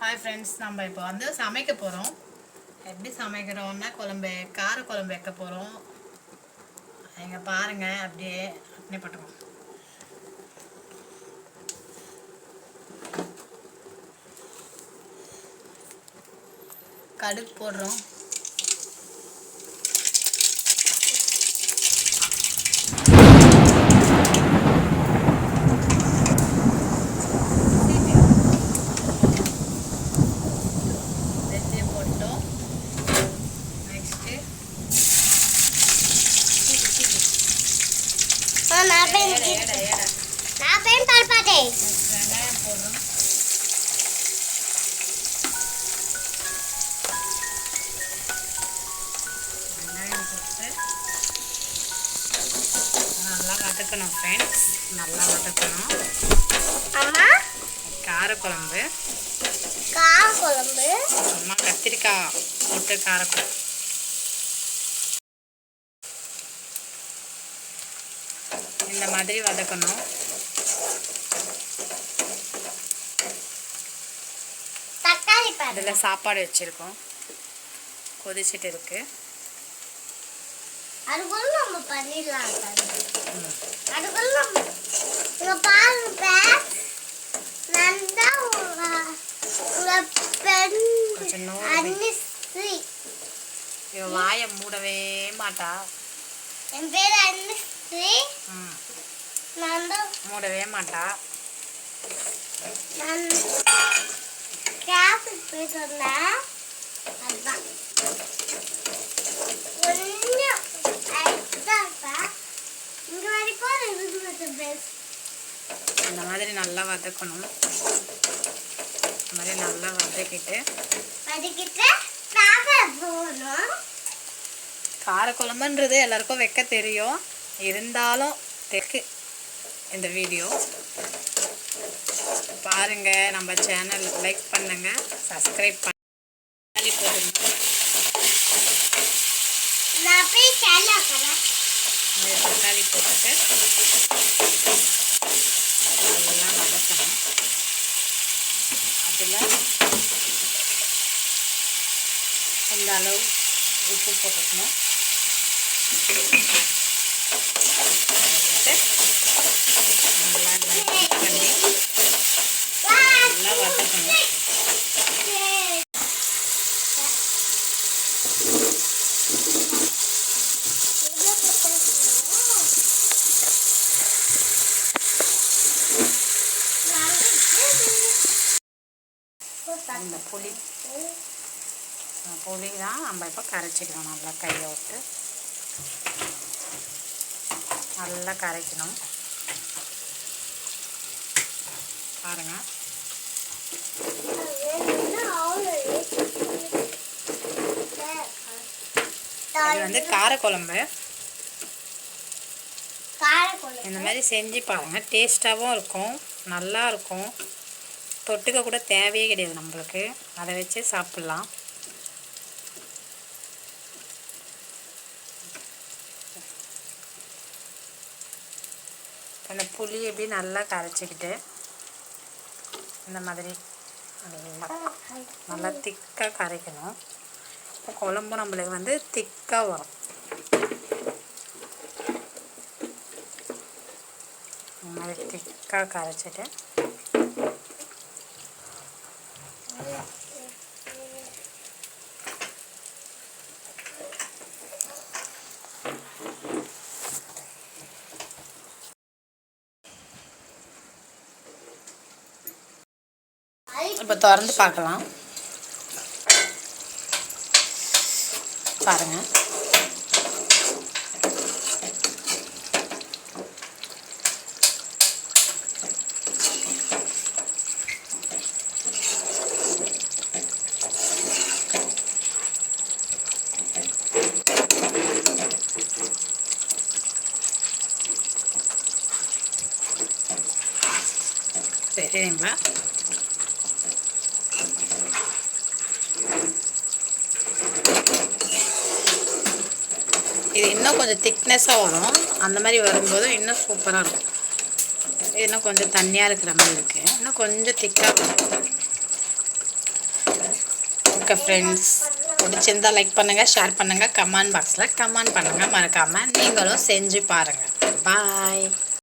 Hi friends நம்ம இப்போ வந்து சமைக்க போகிறோம் எப்படி சமைக்கிறோம்னா குழம்பு கார குழம்பு வைக்க போகிறோம் எங்கே பாருங்கள் அப்படியே அப்படியே போட்டுக்கோம் கடுகு போடுறோம். போடுறோம் வெங்காயம் போட்டு நல்லா வதக்கணும் ஃப்ரெண்ட்ஸ் நல்லா வதக்கணும். அம்மா. காரக்குழம்பு. கார குழம்பு அம்மா கத்திரிக்காய் போட்டு காரக்குழம்பு. இந்த மாதிரி வதக்கணும். அதில் சாப்பாடு வச்சுருக்கோம். கொதிச்சிட்டு இருக்கு. அதுக்குள்ள நம்ம பண்ணிடலாம் அதுக்குள்ள நம்ம பாருங்க. அன்னிஸ்ரீ இவ வாயை மூடவே மாட்டா. என் பேர் அன்னிஸ்ரீ நான் தான் மூடவே மாட்டா கிளாஸுக்கு போயிட்டு வந்தேன் அதுதான். கொஞ்சம் இங்க வரைக்கும் இருந்து பெஸ்ட் இந்த மாதிரி நல்லா வதக்கணும். இந்த மாதிரி நல்லா வதக்கிட்டு. வதக்கிட்டு போகணும் காரக்குழம்புன்றது எல்லாருக்கும் வைக்க தெரியும். இருந்தாலும் தெற்கு இந்த வீடியோ பாருங்க நம்ம சேனல் லைக் பண்ணுங்க சப்ஸ்கிரைப் பண்ணி. இந்த தக்காளி போட்டுட்டு நல்லா வதக்கணும் அதில் இந்த அளவு உப்பு போட்டுக்கணும். போட்டுட்டு நல்லா மிக்ஸ் பண்ணி நல்லா வதக்கணும் இந்த புளி. புளி தான் நம்ம இப்போ கரைச்சிக்கணும். நல்லா கையை விட்டு. நல்லா கரைக்கணும். பாருங்கள் இது வந்து காரக்குழம்பு. இந்த மாதிரி செஞ்சு பாருங்கள் டேஸ்ட்டாகவும் இருக்கும். நல்லா இருக்கும். தொட்டுக்க கூட தேவையே கிடையாது நம்மளுக்கு. அதை வச்சு சாப்பிட்லாம். அந்த புளி எப்படி நல்லா கரைச்சிக்கிட்டு இந்த மாதிரி நல்லா நல்லா திக்காக கரைக்கணும். இப்போ குழம்பு நம்மளுக்கு வந்து திக்காக வரும். இந்த மாதிரி திக்காக கரைச்சிட்டு இப்போ திறந்து பார்க்கலாம். பாருங்க. சரிங்களா இது இன்னும் கொஞ்சம் திக்னஸாக வரும். அந்த மாதிரி வரும்போது இன்னும் சூப்பராக இருக்கும். இது இன்னும் கொஞ்சம் தண்ணியாக இருக்கிற மாதிரி இருக்குது இன்னும் கொஞ்சம் திக்காக வரும் ஓகே ஃப்ரெண்ட்ஸ் பிடிச்சிருந்தால் லைக் பண்ணுங்கள் ஷேர் பண்ணுங்கள் கமெண்ட் பாக்ஸில் கமெண்ட் பண்ணுங்கள் மறக்காமல் நீங்களும் செஞ்சு பாருங்கள் பாய்